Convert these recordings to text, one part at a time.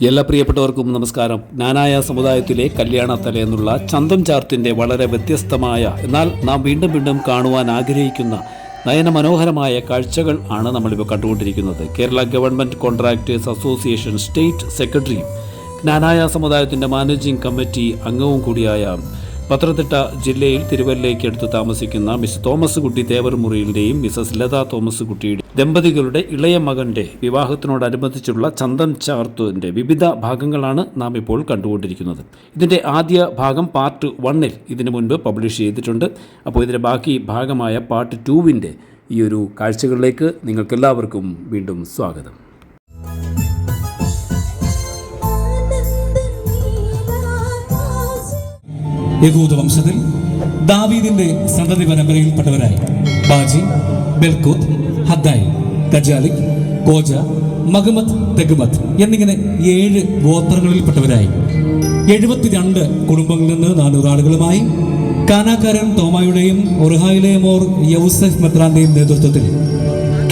എല്ലാ പ്രിയപ്പെട്ടവർക്കും നമസ്കാരം. നാനായ സമുദായത്തിലെ കല്യാണ എന്നുള്ള ചന്തം ചാർത്തിന്റെ വളരെ വ്യത്യസ്തമായ എന്നാൽ നാം വീണ്ടും വീണ്ടും കാണുവാൻ ആഗ്രഹിക്കുന്ന നയന മനോഹരമായ കാഴ്ചകൾ ആണ് നമ്മളിപ്പോൾ കണ്ടുകൊണ്ടിരിക്കുന്നത്. Kerala government contractors association state സെക്രട്ടറിയും നാനായ സമുദായത്തിന്റെ മാനേജിംഗ് കമ്മിറ്റി അംഗവും കൂടിയായ പത്തനംതിട്ട ജില്ലയിൽ തിരുവല്ലയ്ക്ക് അടുത്ത് താമസിക്കുന്ന മിസ് തോമസ് കുട്ടി തേവർമുറിയിലെയും മിസസ് ലത തോമസ് കുട്ടിയുടെ ദമ്പതികളുടെ ഇളയ മകന്റെ വിവാഹത്തിനോടനുബന്ധിച്ചുള്ള ചന്ദൻ ചാർത്തുവിന്റെ വിവിധ ഭാഗങ്ങളാണ് നാം ഇപ്പോൾ കണ്ടുകൊണ്ടിരിക്കുന്നത്. ഇതിന്റെ ആദ്യ ഭാഗം പാർട്ട് വണ്ണിൽ ഇതിനു മുൻപ് പബ്ലിഷ് ചെയ്തിട്ടുണ്ട്. അപ്പോൾ ഇതിന്റെ ബാക്കി ഭാഗമായ പാർട്ട് ടൂവിന്റെ ഈ ഒരു കാഴ്ചകളിലേക്ക് നിങ്ങൾക്കെല്ലാവർക്കും വീണ്ടും സ്വാഗതം. യഹൂദ വംശത്തിൽ ദാവീദിന്റെ സന്തതി പരമ്പരയിൽപ്പെട്ടവരായി. ബാജി ബെൽകൂത്ത് ഹദ്ദായി ഗജാലിക് കോജ മഹമ്മദ് തെഗ്മത് എന്നിങ്ങനെ ഏഴ് ഗോത്രങ്ങളിൽപ്പെട്ടവരായി. എഴുപത്തിരണ്ട് കുടുംബങ്ങളിൽ നിന്ന് നാനൂറ് ആളുകളുമായി കാനാക്കാരൻ തോമായുടെയും ഒർഹായിലെയും മോർ യൗസഫ് മെത്രാന്റെയും നേതൃത്വത്തിൽ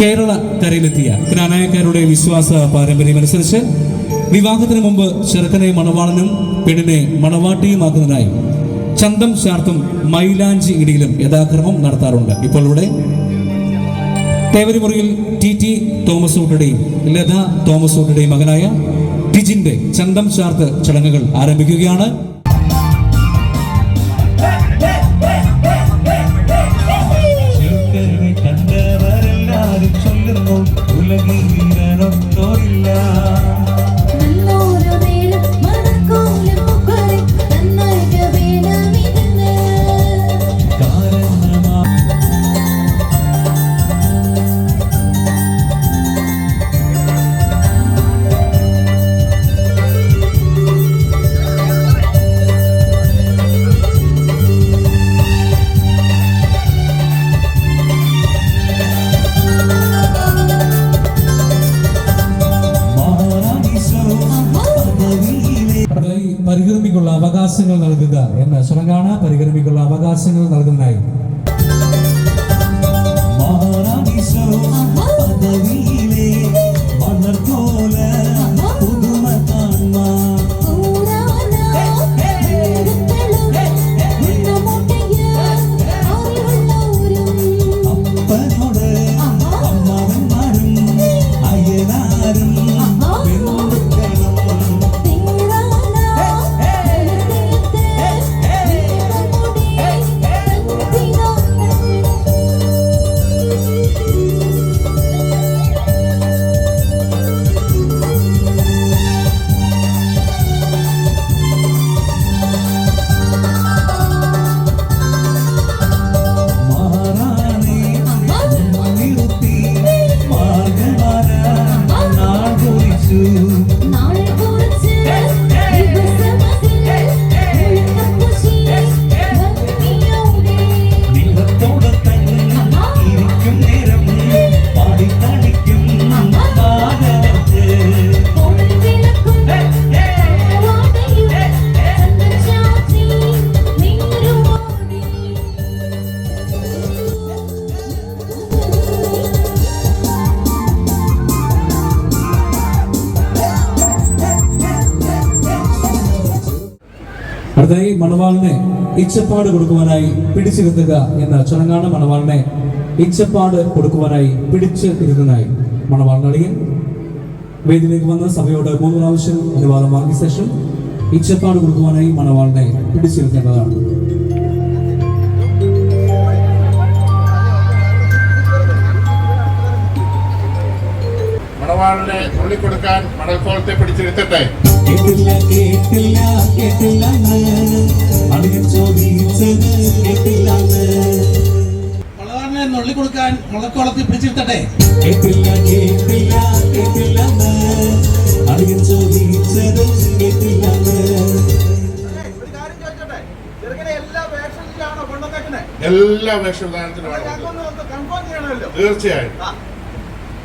കേരള കരയിലെത്തിയ കാനായക്കാരുടെ വിശ്വാസ പാരമ്പര്യമനുസരിച്ച് വിവാഹത്തിന് മുമ്പ് ചെറുക്കനെ മണവാളനും പെണ്ണിനെ മണവാട്ടിയുമാക്കുന്നതിനായി ചന്തം ചാർത്തും മൈലാഞ്ചി ഇടിയിലും യഥാക്രമം നടത്താറുണ്ട്. ഇപ്പോൾ ഇവിടെ തേവരിമുറിയിൽ ടി ടി തോമസ് ഊട്ടയുടെയും ലത തോമസ് ഊട്ടയുടെയും മകനായ ടിജിന്റെ ചന്തം ചാർത്ത് ചടങ്ങുകൾ ആരംഭിക്കുകയാണ്. അടുത്തതായി മണവാളിനെ ഇച്ചപ്പാട് കൊടുക്കുവാനായി പിടിച്ചിരുത്തുക എന്ന ചടങ്ങാണ് മണവാളിനെ ഇച്ചപ്പാട് കൊടുക്കുവാനായി പിടിച്ച് ഇരുത്തുന്നതായി മണവാളിനടിയൻ വേദിയിലേക്ക് വന്ന സഭയോട് മൂന്ന് പ്രാവശ്യം അനുവാദം വാങ്ങിയ ശേഷം ഇച്ചപ്പാട് കൊടുക്കുവാനായി മണവാളിനെ പിടിച്ചിരുത്തേണ്ടതാണ് മണവാളിനെ തുള്ളിക്കൊടുക്കാൻ മണൽക്കോളത്തെ പിടിച്ചിരുത്തട്ടെ കേട്ടില്ല കേട്ടില്ല കേട്ടില്ല അടിയൻ കേട്ടില്ല വളവാറിനെ കൊടുക്കാൻ മുളക്കോളത്തിൽ പിടിച്ചിരുത്തട്ടെ കേട്ടില്ല കേട്ടില്ല കേട്ടില്ല അടിയൻ ചോദിച്ചത് കേട്ടില്ല എല്ലാ വേഷത്തിലാണോ ഉദാഹരണത്തിനും വേഷവിധാനത്തിനും ചെയ്യണമല്ലോ. തീർച്ചയായും.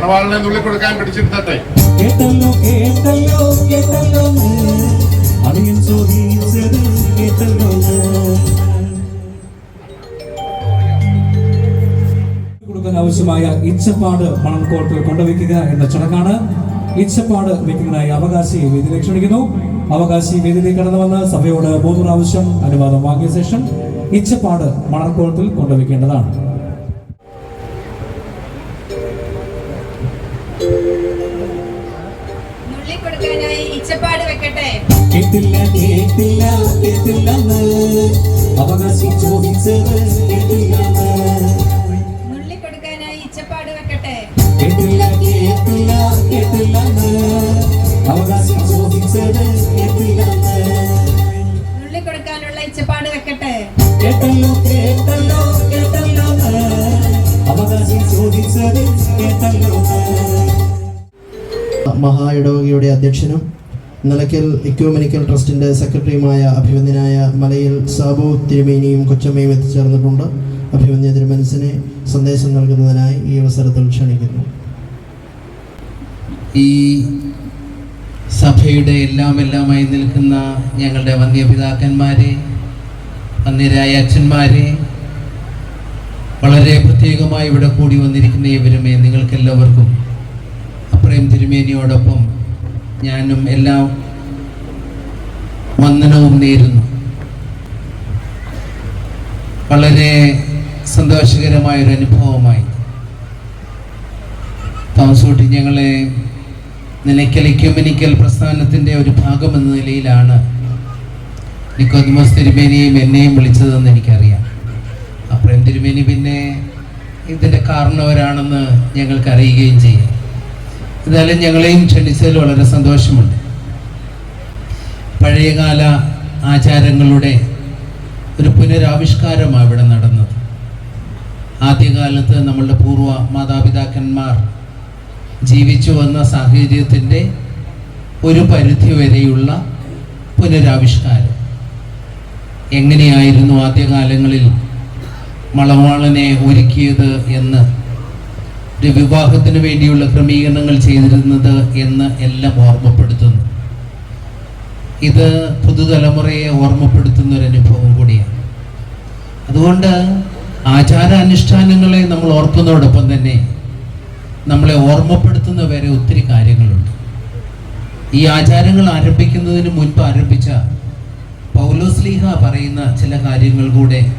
മണവാളിനെ നുള്ളി കൊടുക്കാൻ പിടിച്ചിരുത്തട്ടെ. കേട്ടല്ലോ കേട്ടല്ലോ കേട്ടല്ലോ. കേട്ടല്ലോ. കൊടുക്കാൻ ആവശ്യമായ ഇച്ചപ്പാട് കോർട്ടിൽ കൊണ്ടുവയ്ക്കുക എന്ന ചടങ്ങാണ്. ഇച്ചപ്പാട് വയ്ക്കുന്നതിനായി അവകാശി വേദിയിലേക്ക് ക്ഷണിക്കുന്നു. അവകാശി വേദിയിലേക്ക് കടന്നു വന്ന് സഭയോട് മൂന്ന് പ്രാവശ്യം അനുവാദം വാങ്ങിയ ശേഷം ഇച്ചപ്പാട് മണൽക്കോളത്തിൽ കൊണ്ടുവയ്ക്കേണ്ടതാണ്. നുള്ളിക്കൊടുക്കാനായി ഇച്ചപ്പാട് വെക്കട്ടെ? കേട്ടില്ല കേട്ടില്ല കേട്ടില്ല അവകാശി ചോദിച്ചത് കേട്ടില്ല നുള്ളിക്കൊടുക്കാനായി ഇച്ചപ്പാട് വെക്കട്ടെ? കേട്ടില്ല കേട്ടില്ല കേട്ടില്ല അവകാശി ചോദിച്ചത് കേട്ടില്ല നുള്ളിക്കൊടുക്കാനുള്ള ഇച്ചപ്പാട് വെക്കട്ടെ? കേട്ടല്ലോ കേട്ടല്ലോ കേട്ടല്ലോ അവകാശി ചോദിച്ചത് കേട്ടല്ലോ മഹാ ഇടവകയുടെ അധ്യക്ഷനും നിലയ്ക്കൽ ഇക്യോമെനിക്കൽ ട്രസ്റ്റിന്റെ സെക്രട്ടറിയുമായ അഭിമന്യനായ മലയിൽ സാബു തിരുമേനിയും കൊച്ചമ്മയും എത്തിച്ചേർന്നിട്ടുണ്ട്. അഭിമന്യ തിരുമനസിനെ സന്ദേശം നൽകുന്നതിനായി ഈ അവസരത്തിൽ ക്ഷണിക്കുന്നു. ഈ സഭയുടെ എല്ലാം എല്ലാമായി നിൽക്കുന്ന ഞങ്ങളുടെ വന്യപിതാക്കന്മാരെ വന്യരായ അച്ഛന്മാരെ വളരെ പ്രത്യേകമായി ഇവിടെ കൂടി വന്നിരിക്കുന്ന ഇവരുമേ നിങ്ങൾക്കെല്ലാവർക്കും അപ്രേം തിരുമേനിയോടൊപ്പം ഞാനും എല്ലാം വന്ദനവും നേരുന്നു. വളരെ സന്തോഷകരമായൊരു അനുഭവമായി. താമസൂട്ടി ഞങ്ങളെ നിലയ്ക്കൽ ഇക്യുമിനിക്കൽ പ്രസ്ഥാനത്തിന്റെ ഒരു ഭാഗമെന്ന നിലയിലാണ് നിക്കോദിമോസ് തിരുമേനിയും എന്നെയും വിളിച്ചതെന്ന് എനിക്കറിയാം. അപ്രേം തിരുമേനി പിന്നെ ഇതിന്റെ കാരണവരാണെന്ന് ഞങ്ങൾക്ക് അറിയുകയും ചെയ്യാം. എന്തായാലും ഞങ്ങളെയും ക്ഷണിച്ചതിൽ വളരെ സന്തോഷമുണ്ട്. പഴയകാല ആചാരങ്ങളുടെ ഒരു പുനരാവിഷ്കാരമാണ് ഇവിടെ നടന്നത്. ആദ്യകാലത്ത് നമ്മളുടെ പൂർവ മാതാപിതാക്കന്മാർ ജീവിച്ചു വന്ന സാഹചര്യത്തിന്റെ ഒരു പരിധി വരെയുള്ള പുനരാവിഷ്കാരം. എങ്ങനെയായിരുന്നു ആദ്യകാലങ്ങളിൽ മളവാളനെ ഒരുക്കിയത് എന്ന് ഒരു വിവാഹത്തിന് വേണ്ടിയുള്ള ക്രമീകരണങ്ങൾ ചെയ്തിരുന്നത് എന്ന് എല്ലാം ഓർമ്മപ്പെടുത്തുന്നു. ഇത് പുതുതലമുറയെ ഓർമ്മപ്പെടുത്തുന്ന ഒരു അനുഭവം കൂടിയാണ്. അതുകൊണ്ട് ആചാരാനുഷ്ഠാനങ്ങളെ നമ്മൾ ഓർക്കുന്നതോടൊപ്പം തന്നെ നമ്മളെ ഓർമ്മപ്പെടുത്തുന്ന വരെ ഒത്തിരി കാര്യങ്ങളുണ്ട്. ഈ ആചാരങ്ങൾ ആരംഭിക്കുന്നതിന് മുൻപ് ആരംഭിച്ച പൗലോസ്ലീഹ പറയുന്ന ചില കാര്യങ്ങൾ കൂടെ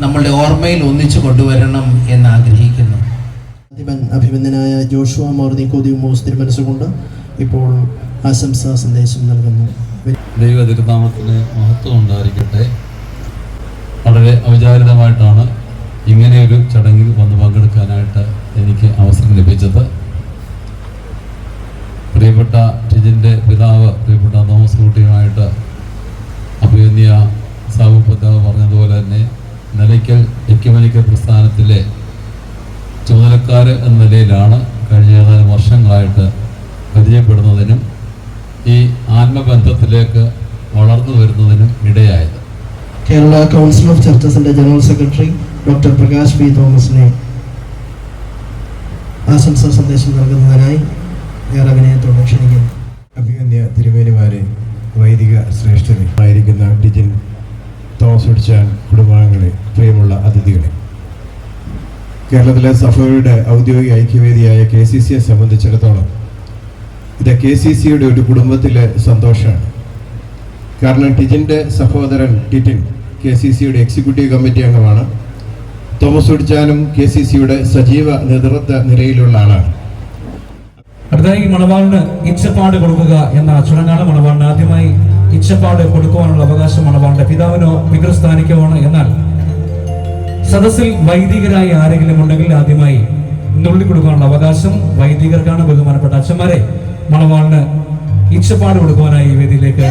നമ്മളുടെ ഓർമ്മയിൽ ഒന്നിച്ചു കൊണ്ടുവരണം എന്ന് ആഗ്രഹിക്കുന്നു അധിപൻ അഭിമന്യനായ ജോഷുവ മോർ നിക്കോദിമോസ് തിരുമനസ്സുകൊണ്ട് ഇപ്പോൾ ആശംസാ സന്ദേശം നൽകുന്നു. ദൈവ തിരുനാമത്തിന് മഹത്വം ഉണ്ടായിരിക്കട്ടെ. വളരെ ഔചാരിതമായിട്ടാണ് ഇങ്ങനെയൊരു ചടങ്ങിൽ വന്ന് പങ്കെടുക്കാനായിട്ട് എനിക്ക് അവസരം ലഭിച്ചത്. പ്രിയപ്പെട്ട ടിജിന്റെ പിതാവ് പ്രിയപ്പെട്ട തോമസ് കുട്ടിയുമായിട്ട് അഭിമന്യ സാബു പിതാവ് പറഞ്ഞതുപോലെ തന്നെ നിലയ്ക്കൽ എക്യുമനിക്കൽ പ്രസ്ഥാനത്തിലെ ചുമതലക്കാർ എന്ന നിലയിലാണ് കഴിഞ്ഞ ഏതാനും വർഷങ്ങളായിട്ട് പരിചയപ്പെടുന്നതിനും ഈ ആത്മബന്ധത്തിലേക്ക് വളർന്നു വരുന്നതിനും ഇടയായത്. Kerala council of ചർച്ചസിന്റെ general secretary doctor Prakash P തോമസിനെ ആശംസാ സന്ദേശം നൽകുന്നതിനായി ഞാൻ അഭിനയത്തോട് ക്ഷണിക്കുന്നു. അഭിമന്യ തിരുമേനിമാരെ വൈദിക ശ്രേഷ്ഠനെ ആയിരിക്കുന്ന ഡിജിൻ തോമസ് കുടുംബാംഗങ്ങളെ പ്രിയമുള്ള അതിഥികളെ. കേരളത്തിലെ സഭയുടെ ഔദ്യോഗിക ഐക്യവേദിയായ കെ സി സിയെ സംബന്ധിച്ചിടത്തോളം ഇത് കെ സി സിയുടെ ഒരു കുടുംബത്തിലെ സന്തോഷമാണ്. കാരണം ടിജിന്റെ സഹോദരൻ ടിറ്റിൻ കെ സി സിയുടെ എക്സിക്യൂട്ടീവ് കമ്മിറ്റി അംഗമാണ്. തോമസ് ഉടിച്ചാനും കെ സി സിയുടെ സജീവ നേതൃത്വ നിരയിലുള്ള ആളാണ്. അടുത്തതായി മണവാളിന് ഇച്ഛപ്പാട് കൊടുക്കുക എന്ന ചടങ്ങാണ് മണവാളിന് ആദ്യമായി ഇച്ഛപ്പാട് കൊടുക്കുവാനുള്ള അവകാശം മണവാളിന്റെ പിതാവിനോ പിതൃസ്ഥാനിക്കുമാണ് എന്നാൽ സദസ്സിൽ വൈദികരായി ആരെങ്കിലും ഉണ്ടെങ്കിൽ ആദ്യമായി നുള്ളി കൊടുക്കാനുള്ള അവകാശം വൈദികർക്കാണ് ബഹുമാനപ്പെട്ട അച്ഛന്മാരെ. മണവാളിന് ഇച്ഛപ്പാട് കൊടുക്കുവാനായി വേദിയിലേക്ക്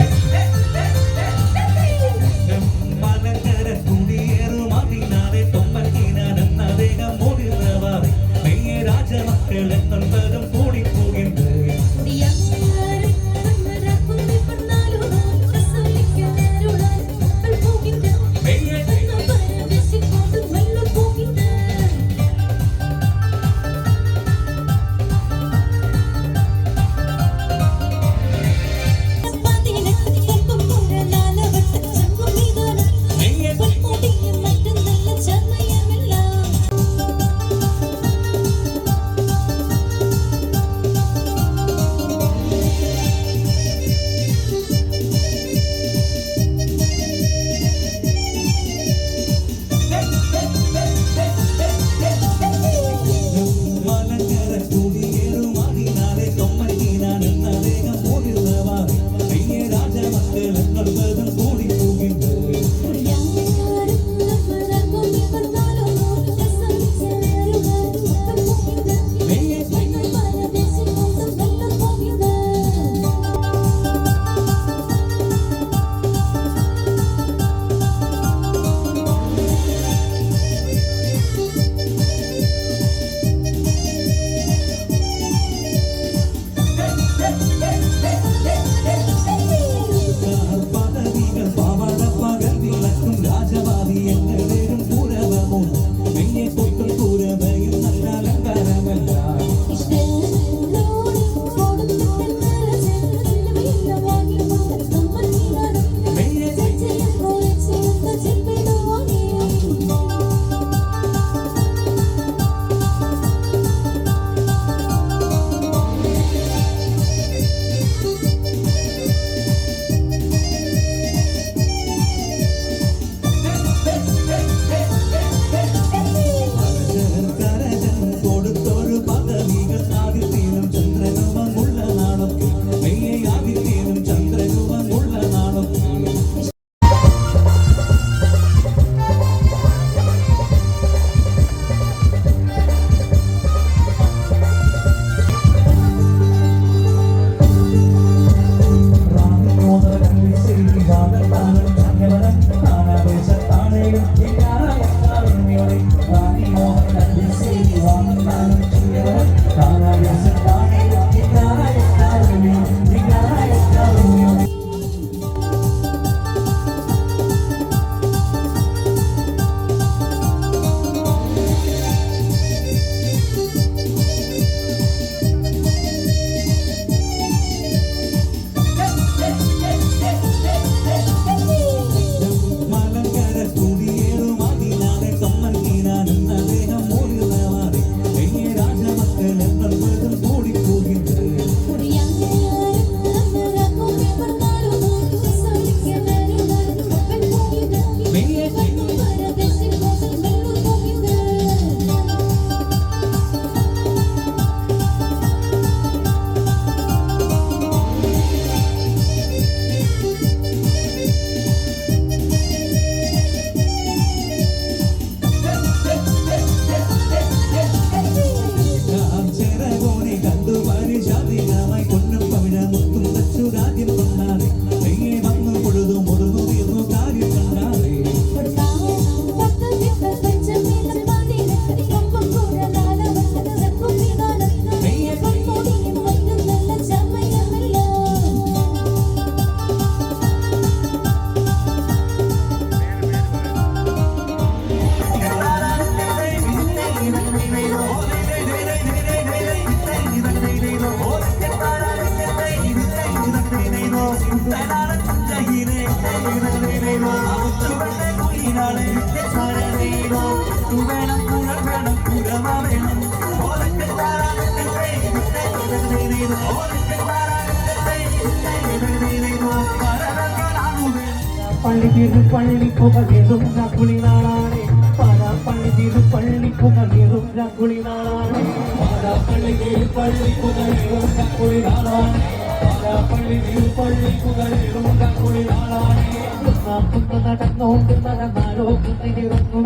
പള്ളി തീരു പള്ളി പുകഴേറും രാഗുളി നാളാണ് പാടാ പള്ളി തീരു പള്ളി പുകഴേറും രാഗുളി നാളാണ് പാടാ പള്ളി തീരു പള്ളി പുകഴേറും രാഗുളി നാളാണ് പാടാ പള്ളി തീരു പള്ളി പുകഴേറും രാഗുളി നാളാണ് ഒന്നാക്കുന്ന നടന്നോണ്ട് നടന്നാലോ കുന്നിരുന്നു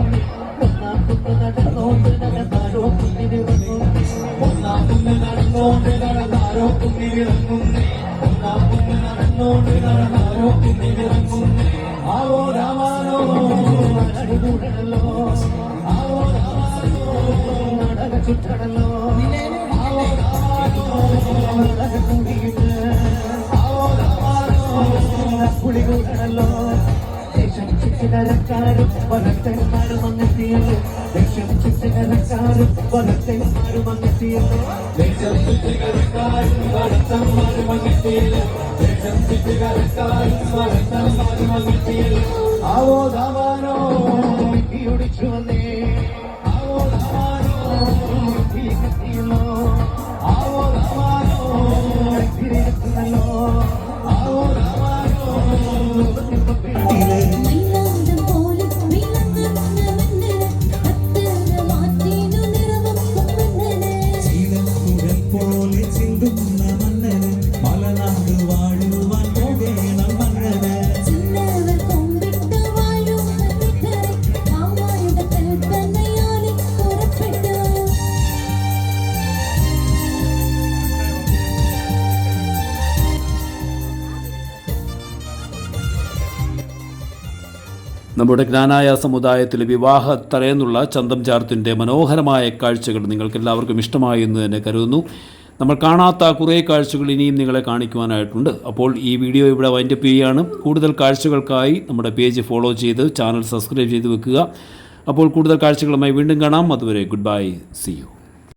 ഒന്നാക്കുന്ന നടന്നോണ്ട് നടന്നാലോ കുന്നിരുന്നു ഒന്നാക്കുന്ന നടന്നോണ്ട് നടന്നാലോ കുന്നിരുന്നു ഒന്നാക്കുന്ന നടന്നോണ്ട് നടന്നാലോ കുന്നിരുന്നു ఆవో రామాలో అడుగుడలో ఆవో రామాలో నడక చుట్టడలో ఆవో రామాలో నడక కుడిగిట ఆవో రామాలో పుడిగుడలో దేశం చుట్టిన రకారు వరతై మారు మంగతీయులు దేశం చుట్టిన రకారు వరతై మారు మంగతీయులు దేశం చుట్టిన రకారు వరతై మారు మంగతీయులు ആവോ ദാവാനോ ഇടിച്ചു വന്നേ ആവോ ദാവാനോ ആവോ ദാവാനോ നമ്മുടെ ജ്ഞാനായ സമുദായത്തിലെ വിവാഹ തലേന്നുള്ള ചന്തം ചാർത്തിന്റെ മനോഹരമായ കാഴ്ചകൾ നിങ്ങൾക്ക് എല്ലാവർക്കും ഇഷ്ടമായി എന്ന് തന്നെ കരുതുന്നു. നമ്മൾ കാണാത്ത കുറേ കാഴ്ചകൾ ഇനിയും നിങ്ങളെ കാണിക്കുവാനായിട്ടുണ്ട്. അപ്പോൾ ഈ വീഡിയോ ഇവിടെ വൈൻഡപ്പ് ചെയ്യുകയാണ്. കൂടുതൽ കാഴ്ചകൾക്കായി നമ്മുടെ പേജ് ഫോളോ ചെയ്ത് ചാനൽ സബ്സ്ക്രൈബ് ചെയ്ത് വെക്കുക. അപ്പോൾ കൂടുതൽ കാഴ്ചകളുമായി വീണ്ടും കാണാം. അതുവരെ ഗുഡ് ബൈ സി യു